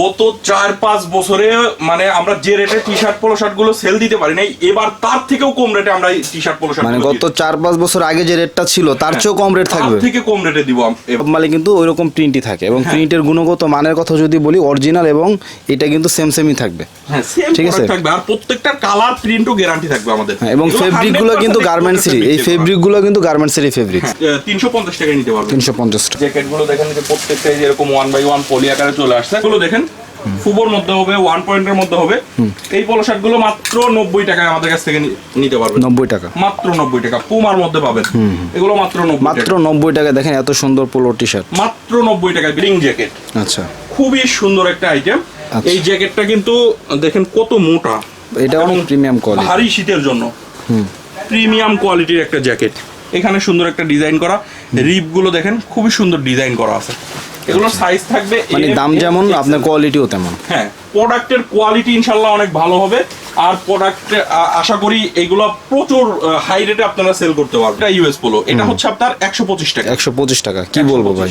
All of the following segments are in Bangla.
গত চার পাঁচ বছরে মানে আমরা যে রেটে টি শার্ট পোলো শার্টগুলো সেল দিতে পারি নাই এবার তার থেকেও কম রেটে আমরা টি শার্ট পোলো শার্ট মানে গত চার পাঁচ বছর আগে যে রেটটা ছিল তার চেয়েও কম রেট থাকবে। থেকে কম রেটে দিব মালে কিন্তু ওই রকম প্রিন্টই থাকে এবং হ্যাঁ। প্রিন্টের গুণগত মানের কথা যদি বলি অরিজিনাল এবং এটা কিন্তু সেম সেমই থাকবে। হ্যাঁ ঠিক আছে। থাকবে আর প্রত্যেকটার কালার প্রিন্টও গ্যারান্টি থাকবে আমাদের। হ্যাঁ, এবং ফেব্রিকগুলো কিন্তু গার্মেন্টসেরই এই ফেব্রিকগুলো কিন্তু গার্মেন্টসেরই ফেব্রিক তিনশো পঞ্চাশ টাকায় নিতে পারবেন তিনশো পঞ্চাশ টাকা। জ্যাকেটগুলো দেখেন যে প্রত্যেকটাই এরকম ওয়ান বাই ওয়ান পলি আকারে চলে আসছে। এগুলো দেখেন ফুবোর মধ্যে হবে ওয়ান পয়েন্টের মধ্যে হবে। এই পলো শার্টগুলো মাত্র নব্বই টাকায় আমাদের কাছ থেকে নিতে পারবেন। নব্বই টাকা। মাত্র নব্বই টাকা পুমার মধ্যে পাবেন। এগুলো মাত্র নব্বই মাত্র নব্বই টাকা দেখেন এত সুন্দর পোলো টি শার্ট মাত্র নব্বই টাকা গ্রিন জ্যাকেট আচ্ছা। খুবই সুন্দর একটা আইটেম আচ্ছা। এই জ্যাকেটটা কিন্তু দেখেন কত মোটা। এটা অনেক প্রিমিয়াম কোয়ালিটি ভারী শীতের জন্য। প্রিমিয়াম কোয়ালিটির একটা জ্যাকেট এখানে সুন্দর একটা ডিজাইন করা। রিপগুলো দেখেন খুবই সুন্দর ডিজাইন করা আছে। এগুলোর সাইজ থাকবে মানে দাম যেমন আপনার কোয়ালিটিও তেমন। হ্যাঁ প্রোডাক্টের কোয়ালিটি ইনশাল্লাহ অনেক ভালো হবে। আর প্রোডাক্ট আশা করি এগুলো প্রচুর হাই রেটে আপনারা সেল করতে পারবেন। এটা ইউএস পোলো এটা হচ্ছে আপনার একশো পঁচিশ টাকা। একশো পঁচিশ টাকা কি বলব ভাই?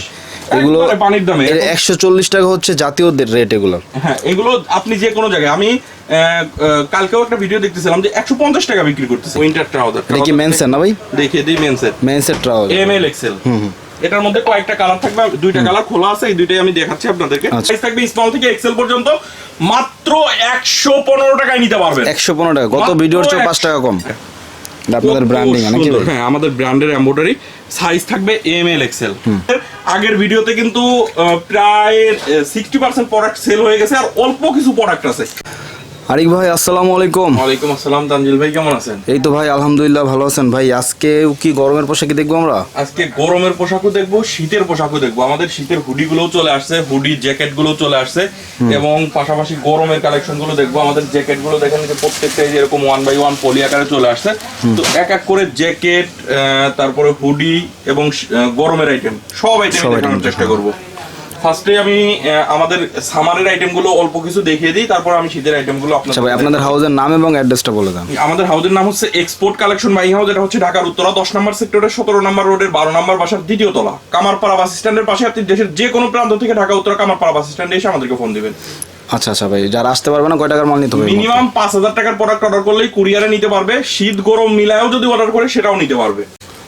এগুলো পানির দামে। একশো চল্লিশ টাকা হচ্ছে জাতীয় রেট এগুলো হ্যাঁ এগুলো আপনি যে কোনো জায়গায় আমি কালকেও একটা ভিডিও দেখতেছিলাম যে একশো পঞ্চাশ টাকা বিক্রি করতেছে। উইন্টার ট্রাউজার এটা কি মেনসেন না ভাই? দেখিয়ে দিই মেন্সের মেন্সের ট্রাউজার এম এল এক্সেল এটার মধ্যে কয়েকটা কালার থাকবে দুইটা কালার খোলা আছে এই দুইটাই আমি দেখাচ্ছি আপনাদেরকে। আচ্ছা। সাইজ থাকবে স্মল থেকে এক্সেল পর্যন্ত মাত্র একশো পনেরো টাকায় নিতে পারবেন। একশো পনেরো টাকা। গত ভিডিওর চেয়ে পাঁচ টাকা কম। এটা আপনাদের ব্র্যান্ডিং নাকি। হ্যাঁ আমাদের ব্র্যান্ডের এমব্রয়ডারি সাইজ থাকবে এম এল এক্সেল আগের ভিডিওতে কিন্তু প্রায় সিক্সটি পার্সেন্ট প্রোডাক্ট সেল হয়ে গেছে আর অল্প কিছু প্রোডাক্ট আছে। আরিক ভাই আসসালামু আলাইকুম। ওয়ালাইকুম আসসালাম তানজিল ভাই কেমন আছেন? এই তো ভাই আলহামদুলিল্লাহ ভালো আছেন। ভাই আজকে কি গরমের পোশাকি দেখব আমরা? আজকে গরমের পোশাকও দেখব শীতের পোশাকও দেখব। আমাদের শীতের হুডি গুলোও চলে আসছে হুডি জ্যাকেটগুলো চলে আসছে এবং পাশাপাশি গরমের কালেকশনগুলো দেখব। আমাদের জ্যাকেটগুলো দেখেন যে প্রত্যেকটাই যেরকম ওয়ান বাই ওয়ান পলি আকারে চলে আসছে। তো এক এক করে জ্যাকেট তারপরে হুডি এবং গরমের আইটেম সব আইটেম দেখানোর চেষ্টা করব। ফার্স্টে আমি আমাদের সামারের আইটেমগুলো অল্প কিছু দেখিয়ে দিই তারপর আমি শীতের আইটেমগুলো আচ্ছা আপনাদের হাউসের নাম এবং অ্যাড্রেসটা বলে দেন। আমাদের হাউসের নাম হচ্ছে এক্সপোর্ট কালেকশন বাই হাউস এটা হচ্ছে ঢাকার উত্তরা দশ নম্বর সেক্টরের সতেরো নম্বর রোডের বারো নম্বর বাসার দ্বিতীয় তলা। কামারপাড়া বাস স্ট্যান্ডের পাশে আপনি দেশের যে কোনো প্রান্ত থেকে ঢাকা উত্তরা কামারপাড়া বাস স্ট্যান্ডে এসে আমাদেরকে ফোন দিবেন। আচ্ছা আচ্ছা ভাই যারা আসতে পারবে না কয় টাকার মাল নিতে হবে মিনিমাম পাঁচ হাজার টাকার প্রোডাক্ট অর্ডার করলেই কুরিয়ারে নিতে পারবে। শীত গরম মিলায়ও যদি অর্ডার করে সেটাও নিতে পারবে।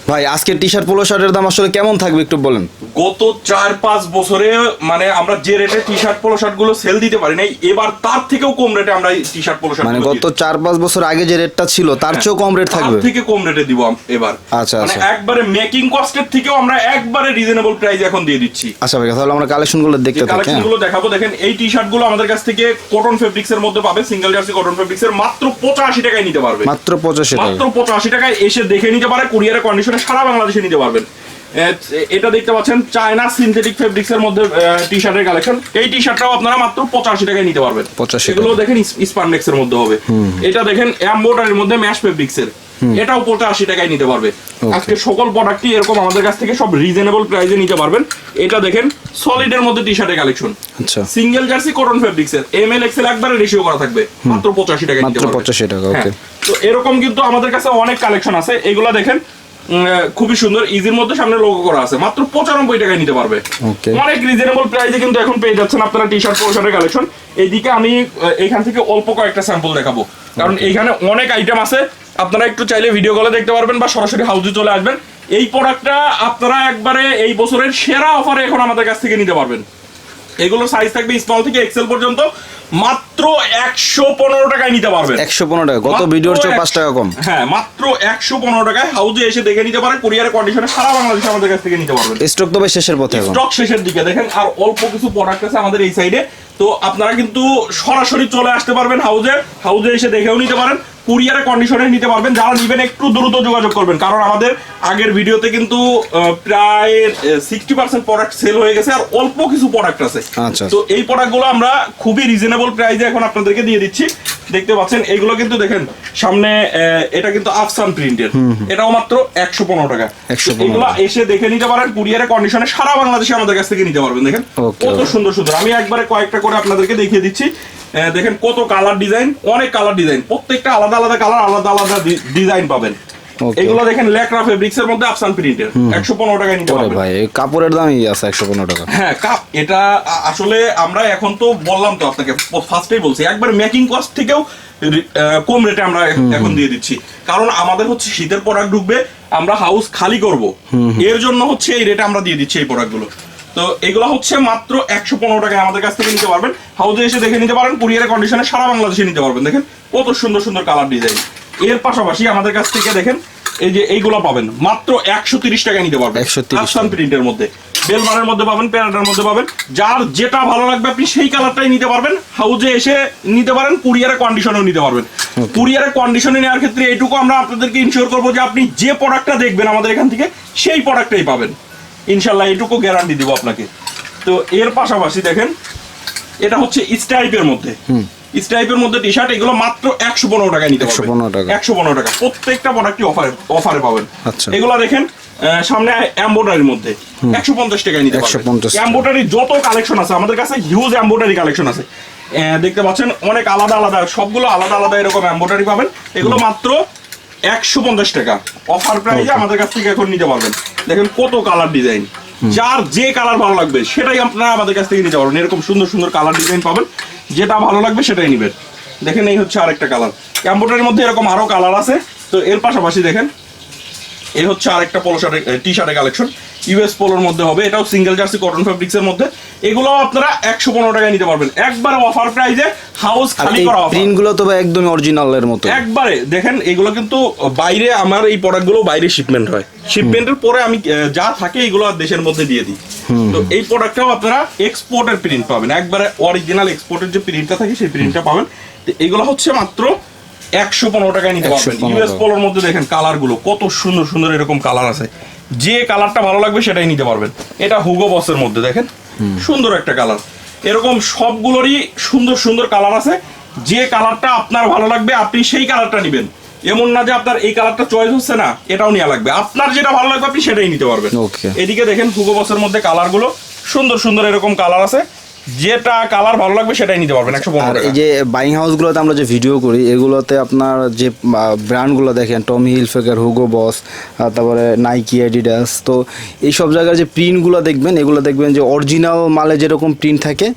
ভাই আজকে টি শার্ট পোলো শার্টের দাম আসলে কেমন থাকবে একটু বলেন? গত চার পাঁচ বছরে মানে আমরা যে রেটে টি শার্ট পোলো শার্টগুলো সেল দিতে পারি নাই এবার তার থেকেও কম রেটে আমরা টি শার্ট পোলো শার্ট মানে গত চার পাঁচ বছর আগে যে রেটটা ছিল তার চেয়েও কম রেট থাকবে? থেকে কম রেটে দিব এবার। আচ্ছা, মানে আচ্ছা। একবারে মেকিং কস্টের থেকেও আমরা একবারে রিজনেবল প্রাইস এখন দিয়ে দিচ্ছি। আচ্ছা ভাই তাহলে আমরা কালেকশনগুলো দেখতে থাকি কালেকশন হ্যাঁ? গুলো দেখাবো দেখেন এই টি শার্টগুলো আমাদের কাছ থেকে কটন ফেব্রিক্স এর মধ্যে পাবে সিঙ্গেল জার্সি কটন ফেব্রিক্স এর মাত্র পঁচাশি টাকায় নিতে পারবে। মাত্র পঁচাশি টাকা মাত্র পঁচাশি টাকায় এসে দেখে নিতে পারে কুরিয়ারের কন্ডিশনে সারা বাংলাদেশে নিতে পারবেন। এটা দেখতে পাচ্ছেন চায়না সিনথেটিক ফেব্রিক্স এর মধ্যে টি শার্টের কালেকশন এই টি শার্টটাও আপনারা মাত্র পঁচাশি টাকায় নিতে পারবেন। এগুলো দেখেন স্পান্ডেক্স এর মধ্যে হবে। এটা দেখেন এমবোর্ডারির মধ্যে ম্যাশ ফেব্রিক্স এর। এটাও পঁচাশি টাকায় নিতে পারবে। আজকে সকল প্রোডাক্টই এরকম আমাদের কাছ থেকে সব রিজনেবল প্রাইসে নিতে পারবেন। এটা দেখেন সলিডের মধ্যে টি শার্টের কালেকশন আচ্ছা। সিঙ্গেল জার্সি কটন ফেব্রিক্স এর। এম এল এক্সেল একবারে রেশিও করা থাকবে। মাত্র পঁচাশি টাকা মাত্র 85 টাকা, okay. তো এরকম কিন্তু আমাদের কাছে অনেক কালেকশন আছে। এগুলা দেখেন খুবই সুন্দর ইজির মধ্যে সামনে লোগো করা আছে। মাত্র পঁচানব্বই টাকায় নিতে পারবে। অনেক রিজনেবল প্রাইসে কিন্তু এখন পেয়ে যাচ্ছেন আপনারা টি শার্ট পোশাকের কালেকশন এইদিকে আমি এখান থেকে অল্প কয়েকটা স্যাম্পল দেখাবো। কারণ এইখানে অনেক আইটেম আছে। আপনারা একটু চাইলে ভিডিও কলে দেখতে পারবেন বা সরাসরি হাউসে চলে আসবেন। এই প্রোডাক্টটা আপনারা একবারে এই বছরের সেরা অফারে এখন আমাদের কাছ থেকে নিতে পারবেন। এগুলোর সাইজ থাকবে স্মল থেকে এক্সেল পর্যন্ত। মাত্র একশো পনেরো টাকায় নিতে পারবেন। একশো পনেরো টাকা। গত ভিডিওর চেয়ে পাঁচ টাকা কম। হ্যাঁ মাত্র একশো পনেরো টাকায় হাউজে এসে দেখে নিতে পারেন। কোরিয়ার কন্ডিশনে সারা বাংলাদেশে আমাদের কাছ থেকে নিতে পারবেন। স্টক তবে শেষের পথে স্টক শেষের দিকে। দেখেন আর অল্প কিছু প্রোডাক্ট আছে আমাদের এই সাইডে তো আপনারা কিন্তু সরাসরি চলে আসতে পারবেন হাউজে। হাউজে এসে দেখেও নিতে পারেন। কুরিয়ারের কন্ডিশনে নিতে পারবেন। যারা নিবেন একটু দ্রুত যোগাযোগ করবেন। কারণ আমাদের আগের ভিডিওতে কিন্তু প্রায় সিক্সটি পার্সেন্ট প্রোডাক্ট সেল হয়ে গেছে আর অল্প কিছু প্রোডাক্ট আছে। আচ্ছা। তো এই প্রোডাক্টগুলো আমরা খুবই রিজনেবল প্রাইসে এখন আপনাদেরকে দিয়ে দিচ্ছি। দেখতে পাচ্ছেন এইগুলো কিন্তু দেখেন সামনে এটা কিন্তু আফসান প্রিন্টের এটাও মাত্র একশো পনেরো টাকা। 115 এগুলো এসে দেখে নিতে পারেন কুরিয়ারের কন্ডিশনে সারা বাংলাদেশে আমাদের কাছ থেকে নিতে পারবেন দেখেন। কত সুন্দর সুন্দর। আমি একবারে কয়েকটা করে আপনাদেরকে দেখিয়ে দিচ্ছি। দেখেন কত কালার ডিজাইন অনেক কালার ডিজাইন প্রত্যেকটা আলাদা আলাদা কালার আলাদা আলাদা ডিজাইন পাবেন. এগুলো দেখেন লেকরা ফেব্রিক্স এর মধ্যে আফসান প্রিন্টের একশো পনেরো টাকায় নিতে পারবেন। ভাই কাপড়ের দামই আছে একশো পনেরো টাকা। হ্যাঁ কাপ এটা আসলে আমরা এখন তো বললাম তো আপনাকে ফার্স্টেই বলছি একবার মেকিং কস্ট থেকেও কম রেটে আমরা এখন দিয়ে দিচ্ছি। কারণ আমাদের হচ্ছে শীতের প্রোডাক্ট ঢুকবে আমরা হাউস খালি করব। এর জন্য হচ্ছে এই রেটে আমরা দিয়ে দিচ্ছি এই প্রোডাক্টগুলো তো এগুলো হচ্ছে মাত্র একশো পনেরো টাকায় আমাদের কাছ থেকে নিতে পারবেন। হাউজে এসে দেখে নিতে পারেন কুরিয়ারের কন্ডিশনে সারা বাংলাদেশে নিতে পারবেন। দেখেন কত সুন্দর সুন্দর কালার ডিজাইন এর পাশাপাশি আমাদের কাছ থেকে দেখেন এই যে এইগুলো পাবেন মাত্র একশো তিরিশ টাকায় নিতে পারবেন। 130 আফসান প্রিন্টের মধ্যে। বেলমানের মধ্যে পাবেন প্যারাটার মধ্যে পাবেন। যার যেটা ভালো লাগবে আপনি সেই কালারটাই নিতে পারবেন। হাউজে এসে নিতে পারেন কুরিয়ারে কন্ডিশনেও নিতে পারবেন। কুরিয়ারে কন্ডিশনে নেওয়ার ক্ষেত্রে এইটুকু আমরা আপনাদেরকে ইনশিওর করব যে আপনি যে প্রোডাক্টটা দেখবেন আমাদের এখান থেকে সেই প্রোডাক্টটাই পাবেন। ইনশাল্লাহ এইটুকু গ্যারান্টি দিব আপনাকে। তো এর পাশাপাশি দেখেন এটা হচ্ছে স্টাইপের মধ্যে। স্টাইপের মধ্যে টি শার্ট এগুলো মাত্র একশো পনেরো টাকায় নিতে 115 টাকা। একশো পনেরো টাকা। প্রত্যেকটা প্রোডাক্টই অফারে অফারে পাবেন। আচ্ছা। এগুলো দেখেন সামনে এম্বোডারির মধ্যে। একশো পঞ্চাশ টাকায় নিতে পারবেন। 150 এম্বোডারি যত কালেকশন আছে আমাদের কাছে হিউজ এম্বোডারি কালেকশন আছে। দেখতে পাচ্ছেন অনেক আলাদা আলাদা সবগুলো আলাদা আলাদা এরকম এম্বোডারি পাবেন। এগুলো মাত্র একশো পঞ্চাশ টাকা। অফার প্রাইসে আমাদের কাছ থেকে এখন নিতে পারবেন। দেখেন কত কালার ডিজাইন যার যে কালার ভালো লাগবে সেটাই আপনারা আমাদের কাছ থেকে নিতে পারবেন। এরকম সুন্দর সুন্দর কালার ডিজাইন পাবেন। যেটা ভালো লাগবে সেটাই নেবেন। দেখেন এই হচ্ছে আরেকটা কালার এম্বোডারির মধ্যে এরকম আরও কালার আছে। তো এর পাশাপাশি দেখেন এই হচ্ছে আরেকটা পলো শার্টের টি শার্টের কালেকশন ইউএস পোলোর মধ্যে হবে এটাও সিঙ্গেল জার্সি কটন ফেব্রিক্স এর মধ্যে। এগুলো আপনারা একশো পনেরো টাকায় নিতে পারবেন। একবার অফার প্রাইজে হাউস খালি করা offer। প্রিন্টগুলো তো ভাই একদমই অরিজিনালের মতো। একবারে দেখেন এগুলো কিন্তু বাইরে আমার এই প্রোডাক্টগুলো বাইরে শিপমেন্ট হয়। শিপমেন্টের পরে আমি যা থাকে এগুলো দেশের মধ্যে দিয়ে দিই। তো এই প্রোডাক্টটাও আপনারা এক্সপোর্টের প্রিন্ট পাবেন। একবারে অরিজিনাল এক্সপোর্টের যে প্রিন্টটা থাকে সেই প্রিন্টটা পাবেন। তো এগুলো হচ্ছে মাত্র একশো পনেরো টাকায় নিতে পারবেন। ইউএস। পোলোর মধ্যে দেখেন কালারগুলো কত সুন্দর সুন্দর এরকম কালার আছে। যে কালারটা ভালো লাগবে সেটাই নিতে পারবেন। এটা হুগো বসের মধ্যে দেখেন। সুন্দর একটা কালার। এরকম সবগুলোরই সুন্দর সুন্দর কালার আছে। যে কালারটা আপনার ভালো লাগবে আপনি সেই কালারটা নেবেন। এমন না যে আপনার এই কালারটা চয়েস হচ্ছে না এটাও নেওয়া লাগবে। আপনার যেটা ভালো লাগবে আপনি সেটাই নিতে পারবেন। এদিকে দেখেন হুগো বসের মধ্যে কালারগুলো সুন্দর সুন্দর এরকম কালার আছে। যেটা কালার ভালো লাগবে সেটাই নিতে পারবেন একশো পনেরো এই যে বাইং হাউসগুলোতে আমরা যে ভিডিও করি এগুলোতে আপনার যে ব্র্যান্ডগুলো দেখেন টমি হিলফেকার হুগো বস তারপরে নাইকি অ্যাডিডাস তো এইসব জায়গার যে প্রিন্টগুলো দেখবেন এগুলো দেখবেন যে অরিজিনাল মালে যেরকম প্রিন্ট থাকে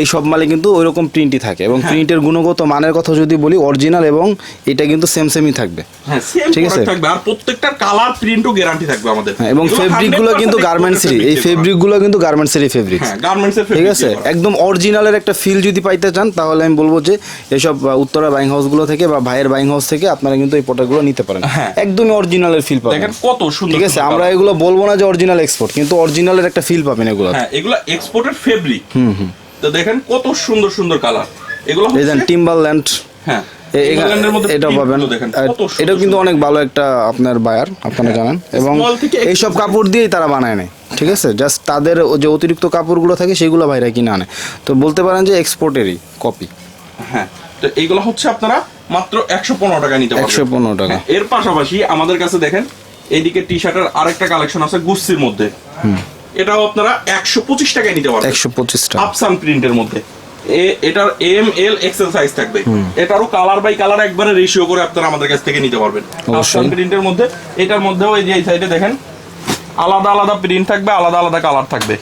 এই সব মালে কিন্তু ওই রকম প্রিন্টই থাকে এবং হ্যাঁ। প্রিন্টের গুণগত মানের কথা যদি বলি অরিজিনাল এবং এটা কিন্তু সেম সেমই থাকবে। হ্যাঁ ঠিক আছে? থাকবে আর প্রত্যেকটার কালার প্রিন্টও গ্যারান্টি থাকবে আমাদের। হ্যাঁ এবং ফেব্রিকগুলো কিন্তু গার্মেন্টসেরই এই। ফেব্রিকগুলো কিন্তু গার্মেন্টসেরই ফেব্রিক হ্যাঁ ঠিক আছে? একদম অরিজিনালের একটা ফিল যদি পাইতে চান তাহলে আমি বলব যে এসব উত্তরা বাইং হাউসগুলো থেকে বা ভাইয়ের বাইং হাউস থেকে আপনারা কিন্তু এই প্রোডাক্টগুলো নিতে পারেন। হ্যাঁ। একদমই অরিজিনালের ফিল পাবেন। দেখেন কত সুন্দর ঠিক আছে? আমরা এগুলো বলব না যে অরিজিনাল এক্সপোর্ট কিন্তু অরিজিনালের একটা ফিল পাবেন এগুলো হ্যাঁ এগুলো এক্সপোর্টের ফেব্রিক তো দেখেন কত সুন্দর সুন্দর কালার। এগুলো এই দেন টিম্বারল্যান্ড হ্যাঁ এ- ইংল্যান্ডের মধ্যে এটাও পাবেন। দেখেন এটাও কিন্তু অনেক ভালো একটা আপনার বায়ার আপনারা জানেন। এবং এইসব কাপড় দিয়েই তারা বানায় নেয় ঠিক আছে? জাস্ট তাদের যে অতিরিক্ত কাপড়গুলো থাকে সেগুলো বাইরে কিনে আনে। তো বলতে পারেন যে এক্সপোর্টেরই কপি হ্যাঁ তো এইগুলো হচ্ছে আপনারা মাত্র একশো পনেরো টাকা নিতে পারবেন। 115 টাকা। হ্যাঁ, এর পাশাপাশি আমাদের কাছে দেখেন এইদিকে টি শার্টের আরেকটা কালেকশন আছে গুস্তির মধ্যে। এটাও আপনারা একশো পঁচিশ টাকায় নিতে পারবেন। একশো পঁচিশ টাকা। আফসান প্রিন্টের মধ্যে। এটার এম এল এক্সেল সাইজ থাকবে। এটারও কালার বাই কালার একবারে রেশিও করে আপনারা আমাদের কাছ থেকে নিতে পারবেন। আফসান প্রিন্টের মধ্যে। এটার মধ্যেও এই যে এই সাইডে দেখেন আলাদা আলাদা প্রিন্ট থাকবে আলাদা আলাদা কালার থাকবে।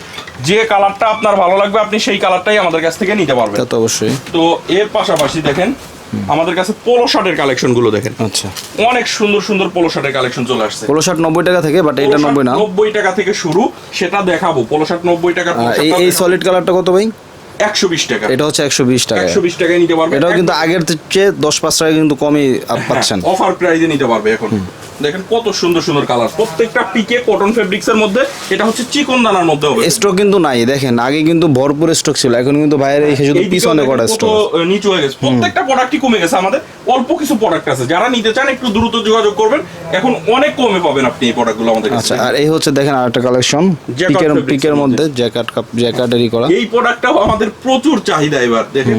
যে কালারটা আপনার ভালো লাগবে আপনি সেই কালারটাই আমাদের কাছ থেকে নিতে পারবেন। তো অবশ্যই। তো এর পাশাপাশি দেখেন আমাদের কাছে পোলো শার্টের কালেকশনগুলো দেখেন। আচ্ছা। অনেক সুন্দর সুন্দর পোলো শার্টের কালেকশন চলে আসছে। পোলো শার্ট নব্বই টাকা থেকে বাট এটা নব্বই না? নব্বই টাকা থেকে শুরু সেটা দেখাবো। পোলো শার্ট নব্বই টাকা এই সলিড কালারটা কত ভাই? একশো বিশ টাকা। এটা হচ্ছে একশো বিশ টাকা। একশো বিশ টাকায় নিতে পারবে এটাও কিন্তু আগের চেয়ে দশ পাঁচ টাকা কিন্তু কমই আপ পাচ্ছেন। অফার প্রাইজে নিতে পারবে এখন। দেখেন কত সুন্দর সুন্দর কালার প্রত্যেকটা পিকে কটন ফেব্রিক্স এর মধ্যে এটা হচ্ছে চিকন দানার মধ্যে হবে। স্টক কিন্তু নাই দেখেন আগে কিন্তু ভরপুর স্টক ছিল এখন কিন্তু বাইরে এসে শুধু পিছনে করা স্টক নিচু হয়ে গেছে। প্রত্যেকটা প্রোডাক্টই কমে গেছে আমাদের অল্প কিছু প্রোডাক্ট আছে। যারা নিতে চান একটু দ্রুত যোগাযোগ করবেন। এখন অনেক কমে পাবেন আপনি এই প্রোডাক্টগুলো আমাদের কাছে। আচ্ছা আর এই হচ্ছে দেখেন আরেকটা কালেকশন পিকের পিকের মধ্যে। জ্যাকেট কাপ জ্যাকেটেরই করা। এই প্রোডাক্টটাও আমাদের প্রচুর চাহিদা এবার দেখেন।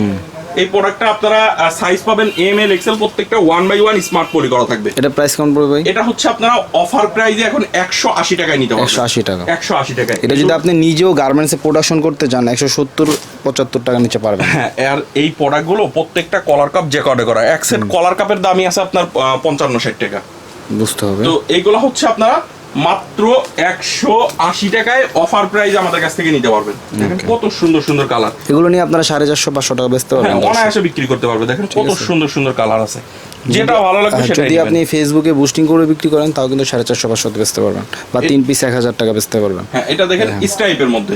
এই প্রোডাক্টটা আপনারা সাইজ পাবেন এম এল এক্সেল প্রত্যেকটা one by one smart poly করা থাকবে। এটা প্রাইস কেমন পড়বে ভাই? এটা হচ্ছে আপনারা অফার প্রাইজে এখন একশো আশি টাকায় নিতে পারবেন। 180 টাকা। একশো আশি টাকায়। এটা যদি আপনি নিজেও গার্মেন্টসে প্রোডাকশন করতে চান একশো সত্তর পঁচাত্তর টাকা নিচে পারবেন। হ্যাঁ আর এই প্রোডাক্টগুলো প্রত্যেকটা কলার কাপ যে কডে করা এক সেট কলার কাপের দামই আছে আপনার পঞ্চান্ন ষাট টাকা। বুঝতে হবে। তো এইগুলো হচ্ছে আপনারা মাত্র একশো আশি টাকায় অফার প্রাইস আমাদের কাছ থেকে নিতে পারবেন। দেখেন কত সুন্দর সুন্দর কালার এগুলো নিয়ে আপনারা সাড়ে চারশো পাঁচশো টাকা বেচতে হ্যাঁ পারবেন দর্শক। অনায়াসে বিক্রি করতে পারবে। দেখেন কত সুন্দর সুন্দর কালার আছে। যেটা ভালো লাগবে সেটাই যদি আপনি ফেসবুকে বুস্টিং করে বিক্রি করেন তাও কিন্তু সাড়ে চারশো পাঁচশো বেচতে পারবেন। বা তিন পিস এক হাজার টাকা বেচতে পারবেন। হ্যাঁ এটা দেখেন স্টাইপের মধ্যে।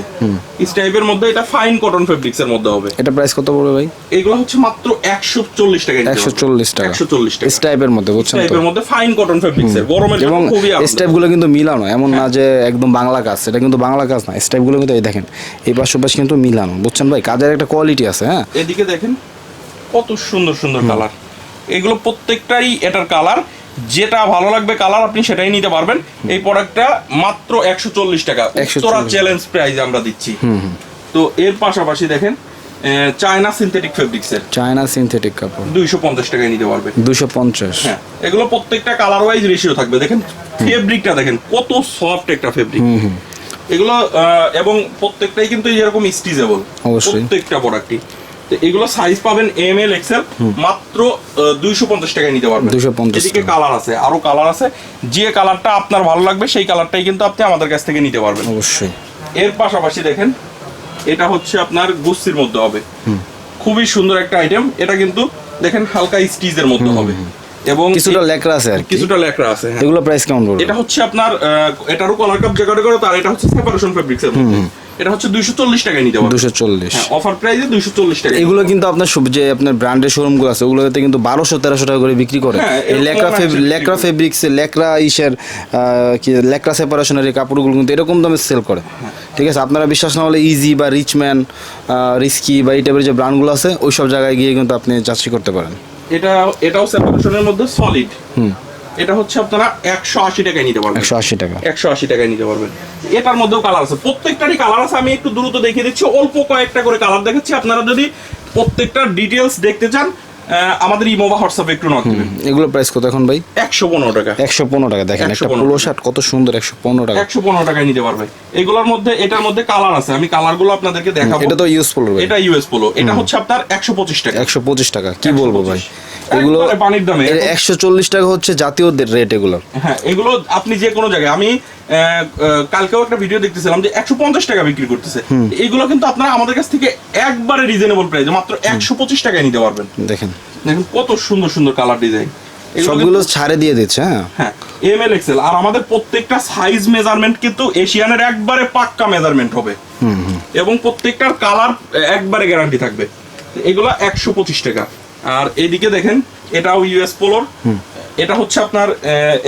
স্টাইপের মধ্যে এটা ফাইন কটন ফেব্রিক্স এর মধ্যে হবে। এটা প্রাইস কত পড়বে ভাই? এগুলো হচ্ছে মাত্র একশো চল্লিশ টাকা একশো চল্লিশ টাকা। একশো চল্লিশ টাকা। স্টাইপের মধ্যে বুঝছেন তো? স্টাইপের মধ্যে ফাইন কটন ফেব্রিক্স এর। গরমের এবং আরামদায়ক। স্টেপগুলো কিন্তু মিলানো এমন না যে একদম বাংলা কাজ এটা কিন্তু বাংলা কাজ না। স্টেপগুলো কিন্তু এই দেখেন এই পাশে পাশে কিন্তু মিলানো বুঝছেন ভাই? কাজের একটা কোয়ালিটি আছে হ্যাঁ? এদিকে দেখেন কত সুন্দর সুন্দর কালার এগুলো প্রত্যেকটাই এটার কালার যেটা ভালো লাগবে কালার আপনি সেটাই নিতে পারবেন। এই প্রোডাক্টটা মাত্র একশো চল্লিশ টাকা। 140 উত্তরা চ্যালেঞ্জ প্রাইস আমরা দিচ্ছি। তো এর পাশাপাশি দেখেন চায়না সিনথেটিক ফেব্রিক্স এর। চায়না সিনথেটিক কাপড়। দুইশো পঞ্চাশ টাকায় নিতে দুশো পঞ্চাশ। হ্যাঁ এগুলো প্রত্যেকটা কালার ওয়াইজ রেশিও থাকবে। দেখেন ফেব্রিকটা দেখেন কত সফট একটা ফেব্রিক এগুলো এবং প্রত্যেকটাই কিন্তু যেরকম স্টিচেবল অবশ্যই। প্রত্যেকটা প্রোডাক্টই তো এগুলো সাইজ পাবেন এম এল এক্সেল মাত্র দুইশো পঞ্চাশ টাকায় নিতে পারবেন। 250 এদিকে কালার আছে আরও কালার আছে। যে কালারটা আপনার ভালো লাগবে সেই কালারটাই কিন্তু আপনি আমাদের কাছ থেকে নিতে পারবেন। অবশ্যই। এর পাশাপাশি দেখেন এটা হচ্ছে আপনার গুস্তির মধ্যে হবে। খুবই সুন্দর একটা আইটেম এটা কিন্তু দেখেন হালকা স্টিচের মধ্যে হবে। এবং কিছুটা লেকড়া আছে আর কিছুটা লেখা আছে হ্যাঁ। এগুলো প্রাইস কেমন এটা হচ্ছে আপনার এটারও কলার কাপ জ্যাকেটে করে তার এটা হচ্ছে সেপারেশন ফেব্রিক্স এর মধ্যে। এটা হচ্ছে দুইশো চল্লিশ টাকায় নিতে পারবেন। দুশো চল্লিশ। হ্যাঁ অফার প্রাইসে দুইশো চল্লিশ টাকা এগুলো কিন্তু আপনার যে আপনার ব্র্যান্ডের শোরুমগুলো আছে ওগুলোতে কিন্তু বারোশো তেরোশো টাকা করে বিক্রি করে। হ্যাঁ, এই লেকরা লেকরা ফেব্রিক্স লেকরা ইসের কি লেকরা সেপারেশনের এই কাপড়গুলো কিন্তু এরকম দামে সেল করে। হ্যাঁ। ঠিক আছে আপনারা বিশ্বাস না হলে ইজি বা রিচম্যান রিস্কি বা এই টাইপের যে ব্র্যান্ডগুলো আছে ওই সব জায়গায় গিয়ে কিন্তু আপনি যাত্রী করতে পারেন। এটা এটাও সেপারেশনের মধ্যে সলিড এটা হচ্ছে আপনারা একশো আশি টাকায় নিতে পারবেন। একশো আশি টাকা। একশো আশি টাকায় নিতে পারবেন। এটার মধ্যেও কালার আছে। প্রত্যেকটারই কালার আছে আমি একটু দ্রুত দেখিয়ে দিচ্ছি। অল্প কয়েকটা করে কালার দেখাচ্ছি। আপনারা যদি প্রত্যেকটা ডিটেলস দেখতে চান আমাদের ইমো বা হোয়াটসঅ্যাপে একটু নক দিবেন। এগুলো প্রাইস কত এখন ভাই? একশো পনেরো টাকা। একশো পনেরো টাকা দেখেন একটা 115 পোলো শার্ট কত সুন্দর একশো পনেরো টাকা। একশো পনেরো টাকায় নিতে পারবে। এগুলোর মধ্যে এটার মধ্যে কালার আছে। আমি কালারগুলো আপনাদেরকে দেখাবো। এটা তো ইউজফুল হবে এটা ইউএস পোলো এটা হচ্ছে আপনার একশো পঁচিশ টাকা। একশো পঁচিশ টাকা কি বলব ভাই? এগুলো পানির দামে। একশো চল্লিশ টাকা হচ্ছে জাতীয় রেট এগুলো। হ্যাঁ এগুলো আপনি যে কোনো জায়গায় আমি কালকেও একটা ভিডিও দেখতেছিলাম যে একশো পঞ্চাশ টাকা বিক্রি করতেছে। এগুলো কিন্তু আপনারা আমাদের কাছ থেকে একবারে রিজনেবল প্রাইসে মাত্র একশো পঁচিশ টাকায় নিতে পারবেন। দেখেন। দেখেন কত সুন্দর সুন্দর কালার ডিজাইন সবগুলো ছাড়ে দিয়ে দিচ্ছে হ্যাঁ। হ্যাঁ এম এল এক্সেল আর আমাদের প্রত্যেকটা সাইজ মেজারমেন্ট কিন্তু এশিয়ানের একবারে পাক্কা মেজারমেন্ট হবে। এবং প্রত্যেকটার কালার একবারে গ্যারান্টি থাকবে। এগুলো একশো পঁচিশ টাকা। আর এইদিকে দেখেন এটাও ইউএস পোলোর এটা হচ্ছে আপনার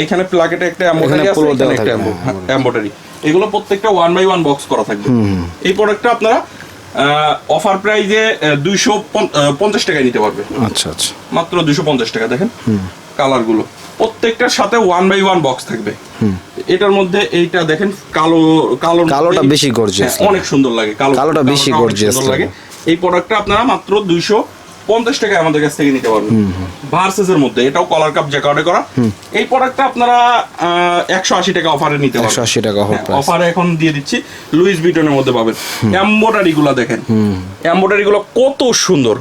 এখানে প্লাকেটে একটা এম্বোটারি আছে এখানে একটা হ্যাঁ, এগুলো প্রত্যেকটা ওয়ান বাই ওয়ান বক্স করা থাকবে। এই প্রোডাক্টটা আপনারা অফার প্রাইজে দুইশো পঞ্চাশ টাকায় নিতে পারবে। আচ্ছা আচ্ছা। মাত্র দুশো পঞ্চাশ টাকা দেখেন। কালারগুলো প্রত্যেকটার সাথে ওয়ান বাই ওয়ান বক্স থাকবে। এটার মধ্যে এইটা দেখেন কালো কালো কালোটা বেশি gorgeous লাগে। অনেক সুন্দর লাগে কালো কালোটা বেশি সুন্দর লাগে। এই প্রোডাক্টটা আপনারা মাত্র দুইশো পঞ্চাশ টাকায় আমাদের কাছ থেকে নিতে পারবেন। ভার্সেসের মধ্যে এটাও কলার কাপ জ্যাকার্ডে করা এই প্রোডাক্টটা আপনারা একশো আশি টাকা অফারে নিতে একশো আশি টাকা অফার অফারে এখন দিয়ে দিচ্ছি। লুইস বিটনের মধ্যে পাবেন। এম্বোটারি গুলা দেখেন। এম্বোটারি গুলো কত সুন্দর।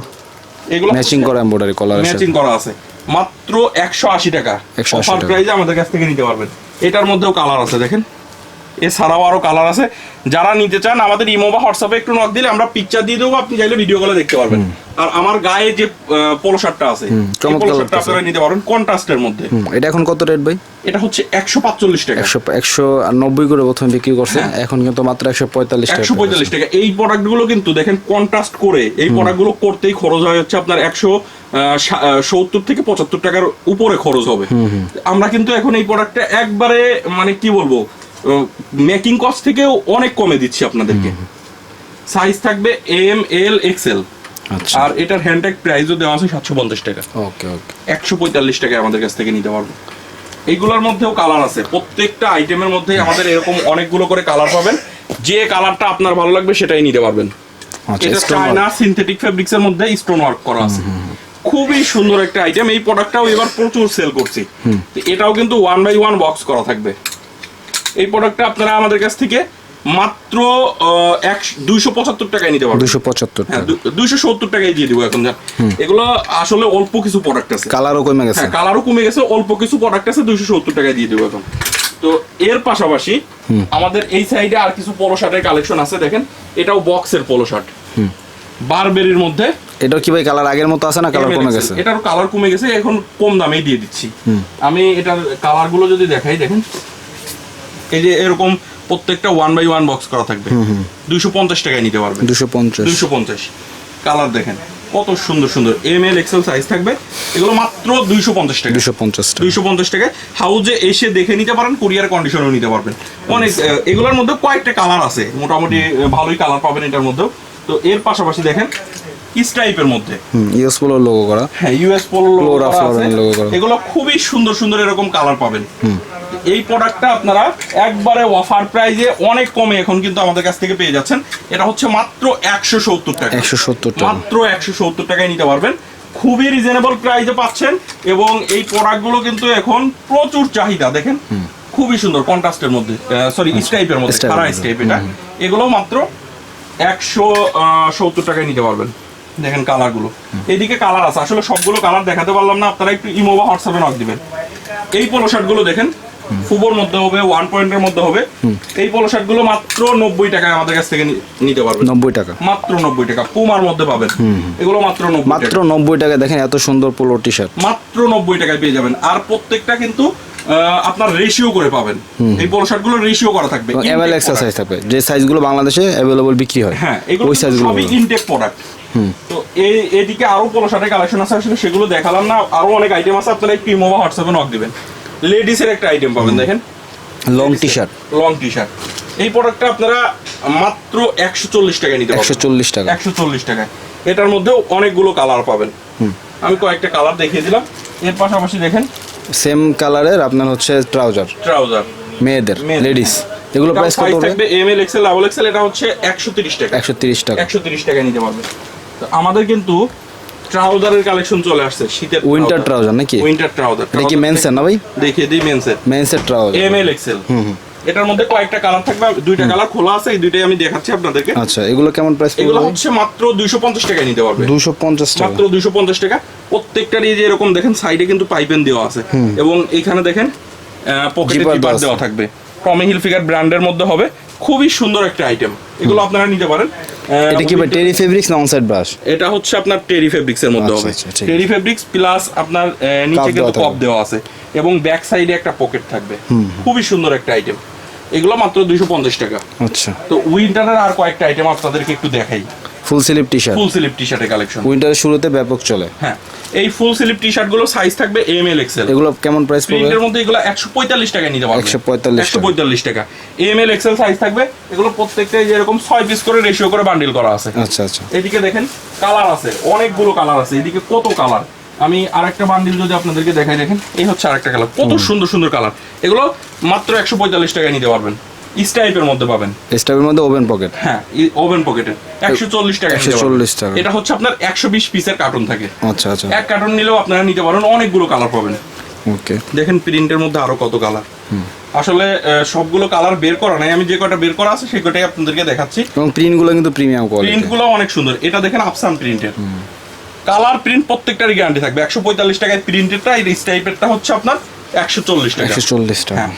এগুলো ম্যাচিং করা এমব্রয়ডারি কলারের ম্যাচিং করা আছে। মাত্র একশো আশি টাকা। 180 অফার টাকা। প্রাইসে আমাদের কাছ থেকে নিতে পারবেন। এটার মধ্যেও কালার আছে দেখেন। এছাড়াও আরও কালার আছে। যারা নিতে চান আমাদের ইমো বা হোয়াটসঅ্যাপে একটু নক দিলে আমরা পিকচার দিয়ে দেবো আপনি চাইলে ভিডিও কলে দেখতে পারবেন। আর আমার গায়ে যে পোলো শার্টটা আছে এই পোলো শার্টটা আপনারা নিতে পারবেন কন্ট্রাস্টের মধ্যে। এটা এখন কত রেট ভাই? এটা হচ্ছে একশো পাঁচচল্লিশ টাকা। একশো একশো নব্বই করে প্রথমে বিক্রি করছে এখন কিন্তু মাত্র একশো পঁয়তাল্লিশ একশো পঁয়তাল্লিশ টাকা। এই প্রোডাক্টগুলো কিন্তু দেখেন কন্ট্রাস্ট করে এই প্রোডাক্টগুলো করতেই খরচ হয় হচ্ছে আপনার একশো সত্তর থেকে পঁচাত্তর টাকার উপরে খরচ হবে। আমরা কিন্তু এখন এই প্রোডাক্টটা একবারে মানে কি বলব মেকিং কস্ট থেকেও অনেক কমে দিচ্ছি আপনাদেরকে। সাইজ থাকবে এম এল এক্সেল আর এটার হ্যান্ডট্যাগ প্রাইসও দেওয়া আছে সাতশো পঞ্চাশ টাকা। ওকে ওকে। একশো পঁয়তাল্লিশ টাকায় আমাদের কাছ থেকে নিতে পারব। এইগুলোর মধ্যেও কালার আছে। প্রত্যেকটা আইটেমের মধ্যে আমাদের এরকম অনেকগুলো করে কালার পাবেন। যে কালারটা আপনার ভালো লাগবে সেটাই নিতে পারবেন। আচ্ছা এটা চায়না সিনথেটিক ফেব্রিক্স এর মধ্যে স্টোন ওয়ার্ক করা আছে। খুবই সুন্দর একটা আইটেম এই প্রোডাক্টটাও এবার প্রচুর সেল করছি। এটাও কিন্তু ওয়ান বাই ওয়ান বক্স করা থাকবে। এই প্রোডাক্টটা আপনারা আমাদের কাছ থেকে মাত্র এক দুইশো পঁচাত্তর টাকায় নিতে পারবেন। দুশো পঁচাত্তর হ্যাঁ দুইশো সত্তর টাকায় দিয়ে দিব এখন যান এগুলো আসলে অল্প কিছু প্রোডাক্ট আছে। কালারও কমে গেছে। হ্যাঁ কালারও কমে গেছে অল্প কিছু প্রোডাক্ট আছে দুইশো সত্তর টাকায় দিয়ে দেবো এখন। তো এর পাশাপাশি আমাদের এই সাইডে আর কিছু পোলো শার্টের কালেকশন আছে দেখেন। এটাও বক্সের পোলো শার্ট বারবেরির মধ্যে। এটা কি ভাই কালার আগের মতো আছে না কালার কমে গেছে? এটার কালার কমে গেছে এখন কম দামেই দিয়ে দিচ্ছি। আমি এটার কালারগুলো যদি দেখাই দেখেন। এই যে এরকম প্রত্যেকটা ওয়ান বাই ওয়ান বক্স করা থাকবে। দুইশো পঞ্চাশ টাকায় নিতে পারবেন দুশো পঞ্চাশ। দুইশো পঞ্চাশ। কালার দেখেন কত সুন্দর সুন্দর এম এল এক্সেল সাইজ থাকবে। এগুলো মাত্র দুইশো পঞ্চাশ টাকা। দুশো পঞ্চাশ দুইশো পঞ্চাশ টাকায় হাউজে এসে দেখে নিতে পারেন কুরিয়ার কন্ডিশনও নিতে পারবেন। অনেক এগুলোর মধ্যে কয়েকটা কালার আছে। মোটামুটি ভালোই কালার পাবেন এটার মধ্যেও। তো এর পাশাপাশি দেখেন স্ট্রাইপের মধ্যে। ইউএস পোলো লোগো করা। হ্যাঁ ইউএস পোলো Florin logo এগুলো খুবই সুন্দর সুন্দর এরকম কালার পাবেন। এই প্রোডাক্টটা আপনারা একবারে অফার প্রাইজে অনেক কমে এখন কিন্তু আমাদের কাছ থেকে পেয়ে যাচ্ছেন। এটা হচ্ছে মাত্র একশো সত্তর টাকা। একশো সত্তর মাত্র একশো সত্তর টাকায় নিতে পারবেন। খুবই রিজনেবল প্রাইসে পাচ্ছেন এবং এই প্রোডাক্টগুলো কিন্তু এখন প্রচুর চাহিদা দেখেন। খুবই সুন্দর কন্ট্রাস্টের মধ্যে সরি স্টাইপের মধ্যে Stripe এর খারা মধ্যে, স্টাইপ এটা। এগুলো মাত্র একশো সত্তর টাকায় নিতে পারবেন। দেখেন কালারগুলো। এদিকে কালার আছে। আসলে সবগুলো কালার দেখাতে পারলাম না আপনারা একটু ইমো বা হোয়াটসঅ্যাপে নক দিবেন। এই পোলো শার্টগুলো দেখেন ফুবোর মধ্যে হবে ওয়ান পয়েন্টের মধ্যে হবে। এই পোলো শার্টগুলো মাত্র নব্বই টাকায় আমাদের কাছ থেকে নিতে পারবেন। নব্বই টাকা। মাত্র নব্বই টাকা। পুমার মধ্যে পাবেন। এগুলো মাত্র নব্বই মাত্র নব্বই টাকা দেখেন এত সুন্দর পোলো টি শার্ট মাত্র নব্বই টাকায় পেয়ে যাবেন। আর প্রত্যেকটা কিন্তু আপনার রেশিও করে পাবেন। এই পোলো শার্টগুলো রেশিও করা থাকবে এবং M L Intake exercise product। থাকবে। যে সাইজগুলো বাংলাদেশে অ্যাভেলেবল বিক্রি হয় হ্যাঁ ওই সাইজগুলো সবই ইনটেক প্রোডাক্ট তো এই এদিকে আরও পোলো শার্টের কালেকশন আছে আসলে সেগুলো দেখালাম না। আরও অনেক আইটেম আছে আপনারা একটু ইমো বা হোয়াটসঅ্যাপে নক দিবেন। লেডিস এর একটা আইটেম পাবেন দেখেন। Long T shirt long T shirt এই প্রোডাক্টটা আপনারা মাত্র একশো চল্লিশ টাকায় নিতে একশো পারবেন চল্লিশ টাকা। একশো চল্লিশ টাকায়। এটার মধ্যেও অনেকগুলো কালার পাবেন। আমি কয়েকটা কালার দেখিয়ে দিলাম। এর পাশাপাশি দেখেন সেম কালারের আপনার হচ্ছে ট্রাউজার। ট্রাউজার। মেয়েদের। লেডিস। এগুলো প্রাইস কত হবে? M L XL double XL এটা হচ্ছে একশো তিরিশ টাকা। একশো তিরিশ টাকা। একশো তিরিশ টাকা নিতে পারবে। তো আমাদের কিন্তু ট্রাউজারের কালেকশন চলে আসছে শীতের উইন্টার ট্রাউজার। নাকি? Winter trouser. এটা কি মেনসের না ভাই? দেখিয়ে দিই মেনসের মেনসের ট্রাউজার। এম এল এক্সেল এটার মধ্যে কয়েকটা কালার থাকবে দুইটা কালার খোলা আছে এই দুইটাই আমি দেখাচ্ছি আপনাদেরকে। আচ্ছা এগুলো কেমন প্রাইস এগুলো হচ্ছে মাত্র দুইশো পঞ্চাশ টাকায় নিতে পারবে। দুশো পঞ্চাশ টাকা। মাত্র দুইশো পঞ্চাশ টাকা। প্রত্যেকটারই যে এরকম দেখেন সাইডে কিন্তু পাইপেন দেওয়া আছে। এবং এখানে দেখেন পকেটে জিপার দেওয়া থাকবে। টমি হিল ফিগার ব্র্যান্ডের মধ্যে হবে। খুবই সুন্দর একটা আইটেম এগুলো আপনারা নিতে পারেন। এটা কি টেরি ফেব্রিক্স না অনসাইড ব্রাশ এটা হচ্ছে আপনার টেরি ফেব্রিক্স এর মধ্যে আচ্ছা, হবে। টেরি ফেব্রিক্স প্লাস আপনার নিচে কিন্তু কপ দেওয়া আছে। এবং ব্যাক সাইডে একটা পকেট থাকবে। খুবই সুন্দর একটা আইটেম এগুলো মাত্র দুইশো পঞ্চাশ টাকা। আচ্ছা। তো উইন্টারের আর কয়েকটা আইটেম আপনাদেরকে একটু দেখাই। Full sleeve T shirt full sleeve T শার্টের কালেকশন উইন্টারের শুরুতে ব্যাপক চলে। হ্যাঁ। এই ফুল স্লিপ টি শার্টগুলো সাইজ থাকবে এম এল এক্সেল এগুলো কেমন প্রাইস পড়বে? প্রিন্টের মধ্যে এগুলো একশো পঁয়তাল্লিশ টাকায় নিতে পারবেন 145 একশো পঁয়তাল্লিশ টাকা। এম এল এক্সেল সাইজ থাকবে। এগুলো প্রত্যেকটাই যেরকম ছয় পিস করে রেশিও করে বান্ডিল করা আছে। আচ্ছা আচ্ছা। এদিকে দেখেন কালার আছে। অনেকগুলো কালার আছে। এদিকে কত কালার আমি আরেকটা বান্ডিল যদি আপনাদেরকে দেখাই দেখেন এই হচ্ছে আরেকটা কালার কত সুন্দর সুন্দর কালার এগুলো মাত্র একশো পঁয়তাল্লিশ টাকায় নিতে পারবেন। মধ্যে পাবেন। মধ্যে ওপেন পকেট হ্যাঁ ওভেন পকেটের একশো চল্লিশ টাকা পারবেন। 140 টাকা। এটা হচ্ছে আপনার একশো বিশ পিসের কার্টুন থাকে। আচ্ছা আচ্ছা। এক কার্টুন নিলেও আপনারা নিতে পারেন অনেকগুলো কালার পাবেন। ওকে দেখেন প্রিন্টের মধ্যে আরও কত কালার আসলে সবগুলো কালার বের করা নাই। আমি যে কটা বের করা আছে সেই কটাই আপনাদেরকে দেখাচ্ছি। এবং প্রিন্টগুলো কিন্তু প্রিমিয়াম কোয়ালিটি প্রিন্টগুলো অনেক সুন্দর। এটা দেখেন আফসান প্রিন্টের কালার প্রিন্ট প্রত্যেকটারই গ্যারান্টি থাকবে। একশো পঁয়তাল্লিশ টাকায় প্রিন্টেরটা এই টাইপেরটা হচ্ছে আপনার একশো চল্লিশ টাকা। একশো চল্লিশ টাকা। হ্যাঁ।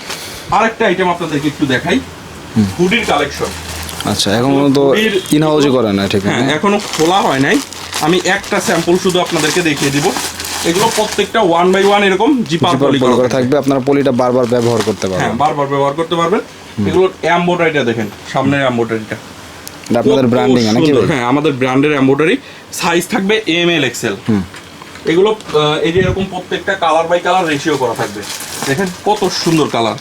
আরেকটা আইটেম আপনাদেরকে একটু দেখাই। হুডির কালেকশন আচ্ছা এখন তো হুডির- ইন হাউসই করে না ঠিক হ্যাঁ এখনও খোলা হয় নাই। আমি একটা স্যাম্পল শুধু আপনাদেরকে দেখিয়ে দিব। এগুলো প্রত্যেকটা ওয়ান বাই ওয়ান এরকম জিপার পলি করা থাকবে। আপনারা পলিটা বারবার ব্যবহার করতে পারবেন। হ্যাঁ বারবার ব্যবহার করতে পারবেন। এগুলো এম্বোটারিটা দেখেন সামনের এম্বোটারিটা এটা আপনাদের ব্র্যান্ডিং নাকি? হ্যাঁ আমাদের ব্র্যান্ডের এম্বোটারি সাইজ থাকবে এম এল এক্সেল এগুলো এই যে এরকম প্রত্যেকটা কালার বাই কালার রেশিও করা থাকবে। দেখেন কত সুন্দর কালার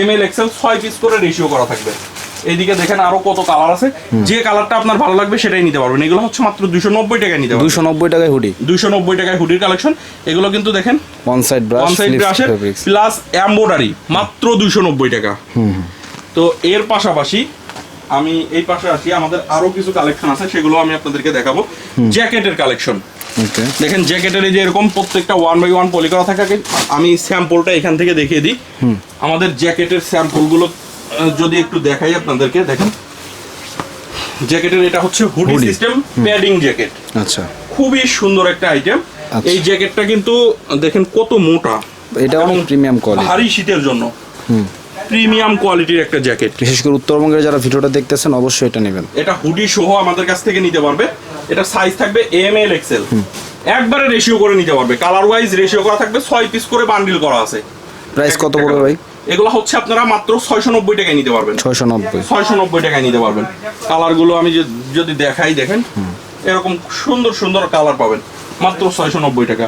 এম এল এক্সেল ছয় পিস করে রেশিও করা থাকবে। এইদিকে দেখেন আরও কত কালার আছে। যে কালারটা আপনার ভালো লাগবে সেটাই নিতে পারবেন। এগুলো হচ্ছে মাত্র দুশো নব্বই টাকায় নিতে পারবেন। দুশো নব্বই টাকায় হুডি দুইশো নব্বই টাকায় হুডির কালেকশন এগুলো কিন্তু দেখেন one side brush one side ব্রাশের plus embroidery মাত্র দুইশো নব্বই টাকা। তো এর পাশাপাশি আমি এই পাশে আসি আমাদের আরও কিছু কালেকশন আছে সেগুলো আমি আপনাদেরকে দেখাবো। জ্যাকেটের কালেকশন দেখেন জ্যাকেটের এই যে এরকম প্রত্যেকটা ওয়ান বাই ওয়ান পলি করা থাকে আমি স্যাম্পলটা এখান থেকে দেখিয়ে দিই। আমাদের জ্যাকেটের স্যাম্পলগুলো যদি একটু দেখাই আপনাদেরকে দেখেন। জ্যাকেটের এটা হচ্ছে হুডি সিস্টেম প্যাডিং জ্যাকেট। আচ্ছা। খুবই সুন্দর একটা আইটেম আচ্ছা। এই জ্যাকেটটা কিন্তু দেখেন কত মোটা। এটা অনেক প্রিমিয়াম কোয়ালিটি ভারী শীতের জন্য। প্রিমিয়াম কোয়ালিটির একটা জ্যাকেট। বিশেষ করে উত্তরবঙ্গের যারা ভিডিওটা দেখতেছেন অবশ্যই এটা নেবেন। এটা হুডি সহ আমাদের কাছ থেকে নিতে পারবে। এটা সাইজ থাকবে এম এল এক্সেল একবারে রেশিও করে নিতে পারবে। কালার ওয়াইজ রেশিও করা থাকবে ছয় পিস করে বান্ডিল করা আছে। প্রাইস কত পড়বে ভাই? এগুলো হচ্ছে আপনারা মাত্র ছয়শো নব্বই টাকায় নিতে পারবেন। ছয়শো নব্বই ছয়শো নব্বই টাকায় নিতে পারবেন। কালারগুলো আমি যদি দেখাই দেখেন। এরকম সুন্দর সুন্দর কালার পাবেন। মাত্র ছয়শো নব্বই টাকা।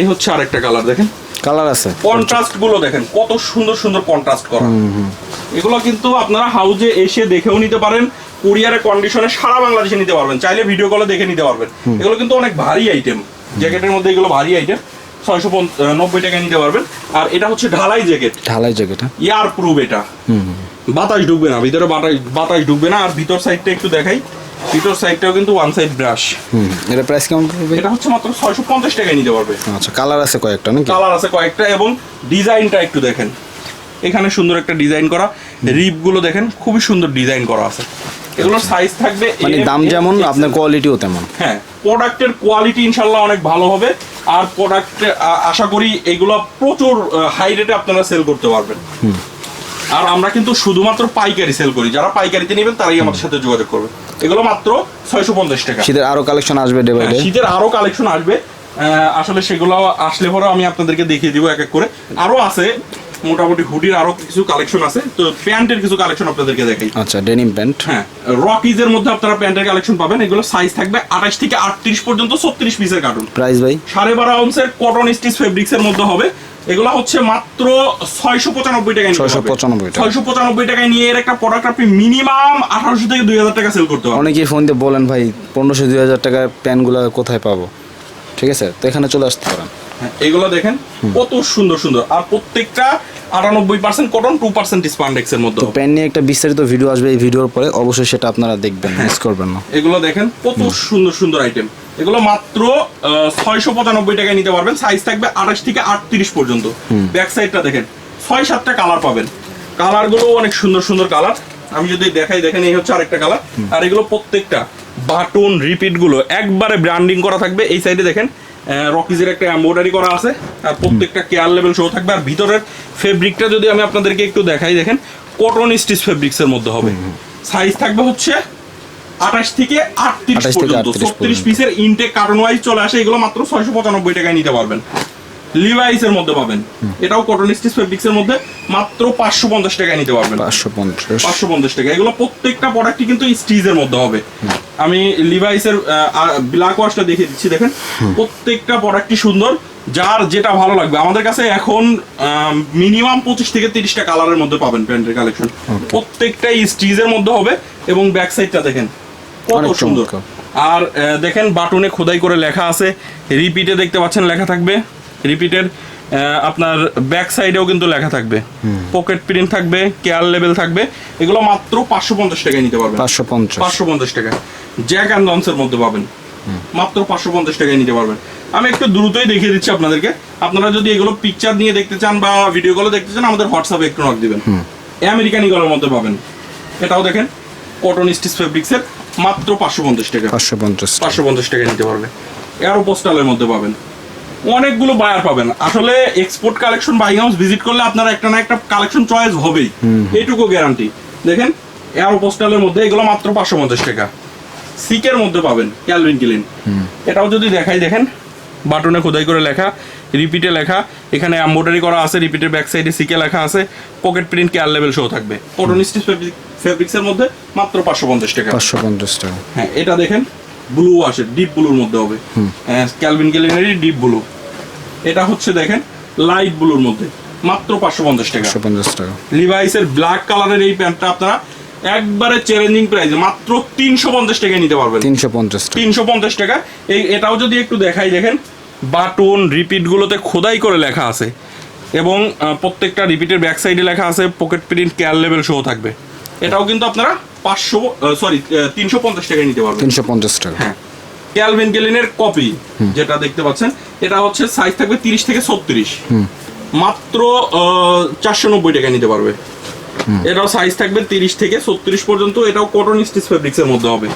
এই হচ্ছে আরেকটা কালার দেখেন। কালার আছে। কন্ট্রাস্টগুলো দেখেন কত সুন্দর সুন্দর কন্ট্রাস্ট করা। এগুলো কিন্তু আপনারা হাউজে এসে দেখেও নিতে পারেন। কুরিয়ারের কন্ডিশনে সারা বাংলাদেশে নিতে পারবেন। চাইলে ভিডিও কলে দেখে নিতে পারবেন। এগুলো কিন্তু অনেক ভারী আইটেম জ্যাকেটের মধ্যে এগুলো ভারী আইটেম ছয়শো নব্বই টাকায় নিতে পারবেন। আর এটা হচ্ছে ঢালাই জ্যাকেট ঢালাই জ্যাকেট ইয়ার প্রুফ এটা। বাতাস ঢুকবে না ভিতরে বাতাস বাতাস ঢুকবে না। আর ভিতর সাইডটা একটু দেখাই। ভিতর সাইডটাও কিন্তু ওয়ান সাইড ব্রাশ এটা প্রাইস কেমন পড়বে? এটা হচ্ছে মাত্র ছয়শো পঞ্চাশ টাকায় নিতে পারবে। আচ্ছা কালার আছে কয়েকটা নাকি? কালার আছে কয়েকটা এবং ডিজাইনটা একটু দেখেন। এখানে সুন্দর একটা ডিজাইন করা। রিপগুলো দেখেন খুবই সুন্দর ডিজাইন করা আছে। এগুলোর সাইজ থাকবে মানে দাম যেমন আপনার কোয়ালিটিও তেমন। হ্যাঁ প্রোডাক্টের কোয়ালিটি ইনশাল্লাহ অনেক ভালো হবে। আর প্রোডাক্ট আশা করি এগুলো প্রচুর হাই রেটে আপনারা সেল করতে পারবেন। আর আমরা কিন্তু শুধুমাত্র পাইকারি সেল করি। যারা পাইকারিতে নেবেন তারাই আমাদের সাথে যোগাযোগ করবে। এগুলো মাত্র ছয়শো পঞ্চাশ টাকা। শীতের আরও কালেকশন আসবে ডে বাই হ্যাঁ, ডে শীতের আরও কালেকশন আসবে। আহ, আসলে সেগুলো আসলে পরে আমি আপনাদেরকে দেখিয়ে দিব এক এক করে। আরও আছে মোটামুটি হুডির আরও কিছু কালেকশন আছে। তো প্যান্টের কিছু কালেকশন আপনাদেরকে দেখাই। আচ্ছা ডেনিম প্যান্ট। হ্যাঁ রকিজের মধ্যে আপনারা প্যান্টের কালেকশন পাবেন। এগুলো সাইজ থাকবে আঠাশ থেকে আটত্রিশ পর্যন্ত ছত্রিশ পিসের কার্টুন প্রাইস ভাই? সাড়ে বারো আউন্সের কটন স্টিচ ফেব্রিক্স এর মধ্যে হবে। এগুলো হচ্ছে মাত্র ছয়শো পঁচানব্বই টাকায় 695 টাকা। ছয়শো পঁচানব্বই টাকায় নিয়ে এর একটা প্রোডাক্ট আপনি মিনিমাম আঠারোশো থেকে দুই হাজার টাকা সেল করতে পারবেন। অনেকেই ফোন দিয়ে বলেন ভাই পনেরোশো দুই হাজার টাকার প্যান্টগুলো কোথায় পাবো? ঠিক আছে? তো এখানে চলে আসতে পারেন। এগুলো দেখেন কত সুন্দর সুন্দর। আর প্রত্যেকটা আটানব্বই percent cotton two percent spandex এর মধ্যে। প্যান্ট নিয়ে একটা বিস্তারিত ভিডিও আসবে এই ভিডিওর পরে অবশ্যই সেটা আপনারা দেখবেন মিস করবেন না। এগুলো দেখেন কত সুন্দর সুন্দর আইটেম এগুলো মাত্র ছয়শো পঁচানব্বই টাকায় নিতে পারবেন সাইজ থাকবে আঠাশ থেকে আটত্রিশ পর্যন্ত। ব্যাক সাইডটা দেখেন ছয় সাতটা কালার পাবেন। কালারগুলো অনেক সুন্দর সুন্দর কালার আমি যদি দেখাই দেখেন এই হচ্ছে আরেকটা কালার আর এগুলো প্রত্যেকটা বাটন রিপিটগুলো একবারে ব্র্যান্ডিং করা থাকবে। এই সাইডে দেখেন রকিজের একটা এম্ব্রয়ডারি করা আছে। আর প্রত্যেকটা কেয়ার লেভেল শো থাকবে। আর ভিতরের ফেব্রিকটা যদি আমি আপনাদেরকে একটু দেখাই দেখেন কটন স্টিচ ফেব্রিক্সের মধ্যে হবে। সাইজ থাকবে হচ্ছে আঠাশ থেকে আটত্রিশ পর্যন্ত। ছত্রিশ পিসের ইনটেক কার্টন ওয়াইজ চলে আসে এগুলো মাত্র ছয়শো পঁচানব্বই টাকায় নিতে পারবেন। লিভাইস এর মধ্যে পাবেন। এটাও কটন স্টিচ ফেব্রিক্স এর মধ্যে মাত্র পাঁচশো পঞ্চাশ টাকায় নিতে পারবেন। পাঁচশো পঞ্চাশ। পাঁচশো পঞ্চাশ টাকা। এগুলো প্রত্যেকটা প্রোডাক্টই কিন্তু স্টিজের মধ্যে হবে। আমি লিভাইসের ব্ল্যাক ওয়াশটা দেখে দিচ্ছি দেখেন। প্রত্যেকটা প্রোডাক্টই সুন্দর। যার যেটা ভালো লাগবে। আমাদের কাছে এখন মিনিমাম পঁচিশ থেকে তিরিশটা কালারের মধ্যে পাবেন প্যান্টের কালেকশন প্রত্যেকটাই স্টিজের মধ্যে হবে এবং ব্যাক সাইডটা দেখেন কত সুন্দর। আর দেখেন বাটনে খোদাই করে লেখা আছে। রিপিটে দেখতে পাচ্ছেন লেখা থাকবে রিপিটের আপনার ব্যাক সাইডেও কিন্তু লেখা থাকবে। পকেট প্রিন্ট থাকবে কেয়ার লেভেল থাকবে। এগুলো মাত্র পাঁচশো পঞ্চাশ টাকায় নিতে পারবেন। পাঁচশো পঞ্চাশ। পাঁচশো পঞ্চাশ টাকা জ্যাক অ্যান্ড জনসের মধ্যে পাবেন। মাত্র পাঁচশো পঞ্চাশ টাকায় নিতে পারবেন। আমি একটু দ্রুতই দেখিয়ে দিচ্ছি আপনাদেরকে। আপনারা যদি এগুলো পিকচার নিয়ে দেখতে চান বা ভিডিও গুলো দেখতে চান আমাদের হোয়াটসঅ্যাপে একটু নক দিবেন। আমেরিকান ইগলের মধ্যে পাবেন। এটাও দেখেন কটন স্টিচ ফেব্রিক্সের মাত্র পাঁচশো পঞ্চাশ টাকা। পাঁচশো পঞ্চাশ পাঁচশো পঞ্চাশ টাকায় নিতে পারবে এয়ারো পোস্টালের মধ্যে পাবেন। অনেকগুলো বায়ার পাবেন। আসলে export collection buy house visit করলে আপনারা একটা না একটা কালেকশন চয়েস হবেই। এইটুকু গ্যারান্টি দেখেন এয়ারো পোস্টালের মধ্যে এগুলো মাত্র পাঁচশো পঞ্চাশ টাকা। সিকের মধ্যে পাবেন ক্যালভিন কিলিন এটাও যদি দেখাই দেখেন বাটনে খোদাই করে লেখা রিপিটে লেখা এখানে এম্বোটারি করা আছে রিপিটের ব্যাক সাইডে সিকে লেখা আছে pocket print care level show থাকবে। কটন স্টিচ ফেব্রিক্সের মধ্যে মাত্র পাঁচশো পঞ্চাশ টাকা। পাঁচশো পঞ্চাশ টাকা। হ্যাঁ এটা দেখেন ব্লু আসে ডিপ ব্লুর মধ্যে হবে। ক্যালভিন ক্যালিনারি ডিপ ব্লু এটা হচ্ছে দেখেন লাইট ব্লুর মধ্যে মাত্র পাঁচশো পঞ্চাশ টাকা। পঞ্চাশ টাকা। লিভাইসের ব্ল্যাক কালারের এই প্যান্টটা আপনারা একবারে চ্যালেঞ্জিং প্রাইসে মাত্র তিনশো পঞ্চাশ টাকায় নিতে পারবেন। তিনশো পঞ্চাশ টাকা। তিনশো পঞ্চাশ টাকা। এই এটাও যদি একটু দেখাই দেখেন বাটন রিপিট গুলোতে খোদাই করে লেখা আছে। এবং প্রত্যেকটা রিপিটের ব্যাক সাইডে লেখা আছে pocket print care level show থাকবে। এটাও কিন্তু আপনারা পাঁচশো সরি তিনশো পঞ্চাশ টাকায় নিতে পারবেন। তিনশো পঞ্চাশ টাকা। হ্যাঁ। ক্যালভিন গেলিনের কপি যেটা দেখতে পাচ্ছেন এটা হচ্ছে সাইজ থাকবে তিরিশ থেকে ছত্রিশ। মাত্র চারশো নব্বই টাকায় নিতে পারবে। এটাও সাইজ থাকবে তিরিশ থেকে ছত্রিশ পর্যন্ত এটাও কটন স্টিচ ফেব্রিক্স এর মধ্যে হবে।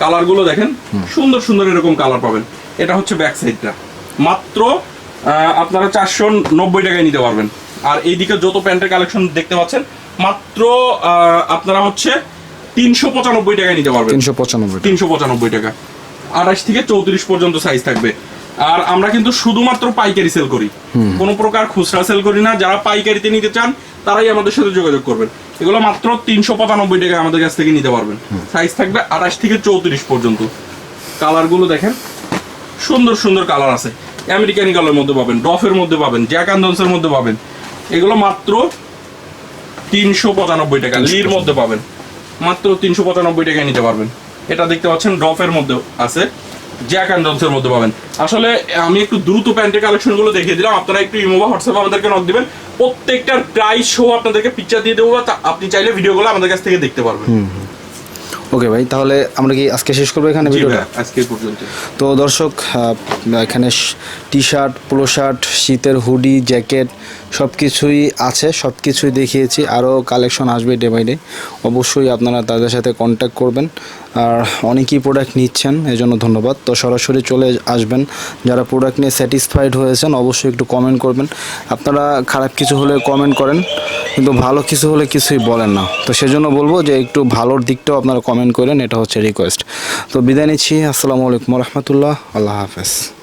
কালারগুলো দেখেন সুন্দর সুন্দর এরকম কালার পাবেন। এটা হচ্ছে ব্যাক সাইডটা মাত্র আপনারা চারশো নব্বই টাকায় নিতে পারবেন। আর এইদিকে যত প্যান্টের কালেকশন দেখতে পাচ্ছেন মাত্র আপনারা হচ্ছে তিনশো পঁচানব্বই টাকায় নিতে পারবেন। তিনশো পঁচানব্বই তিনশো পঁচানব্বই টাকা। আঠাশ থেকে চৌত্রিশ পর্যন্ত সাইজ থাকবে। আর আমরা কিন্তু শুধুমাত্র পাইকারি সেল করি। কোনো প্রকার খুচরা সেল করি না। যারা পাইকারিতে নিতে চান তারাই আমাদের সাথে যোগাযোগ করবেন। এগুলো মাত্র তিনশো পঁচানব্বই টাকা আমাদের কাছ থেকে নিতে পারবেন। সাইজ থাকবে আঠাশ থেকে চৌত্রিশ পর্যন্ত। কালারগুলো দেখেন। সুন্দর সুন্দর কালার আছে। আমেরিকান কালার মধ্যে পাবেন ডফের মধ্যে পাবেন জ্যাক মধ্যে পাবেন। এগুলো মাত্র তিনশো পঁচানব্বই টাকা লির মধ্যে পাবেন। মাত্র তিনশো পঁচানব্বই টাকায় নিতে পারবেন। এটা দেখতে পাচ্ছেন ড্রপের মধ্যে আছে জ্যাক অ্যান্ড জনসের মধ্যে পাবেন। আসলে আমি একটু দ্রুত প্যান্টের কালেকশনগুলো দেখিয়ে দিলাম আপনারা একটু ইমোবা হোয়াটসঅ্যাপ আমাদেরকে নক দিবেন। প্রত্যেকটার প্রাইস শো আপনাদেরকে পিকচার দিয়ে দেবো বা আপনি চাইলে ভিডিওগুলো আমাদের কাছ থেকে দেখতে পারবেন। ওকে ভাই তাহলে আমরা কি আজকে শেষ করব এখানে ভিডিও ভিডিওটা? আজকে পর্যন্ত। তো দর্শক এখানে টি শার্ট পোলো শার্ট শীতের হুডি জ্যাকেট সব কিছুই আছে সব কিছুই দেখিয়েছি। আরও কালেকশন আসবে ডে বাই ডে। অবশ্যই আপনারা তাদের সাথে কন্ট্যাক্ট করবেন। আর অনেকেই প্রোডাক্ট নিচ্ছেন এই জন্য ধন্যবাদ। তো সরাসরি চলে আসবেন, যারা প্রোডাক্ট নিয়ে স্যাটিসফাইড হয়েছেন, অবশ্যই একটু কমেন্ট করবেন। আপনারা খারাপ কিছু হলে কমেন্ট করেন, কিন্তু ভালো কিছু হলে কিছুই বলেন না। তো সেজন্য বলব যে একটু ভালোর দিকটাও আপনারা কমেন্ট করেন, এটা হচ্ছে রিকোয়েস্ট তো বিদায় নিচ্ছি, আসসালামু আলাইকুম রহমতুল্লাহ, আল্লাহ হাফেজ।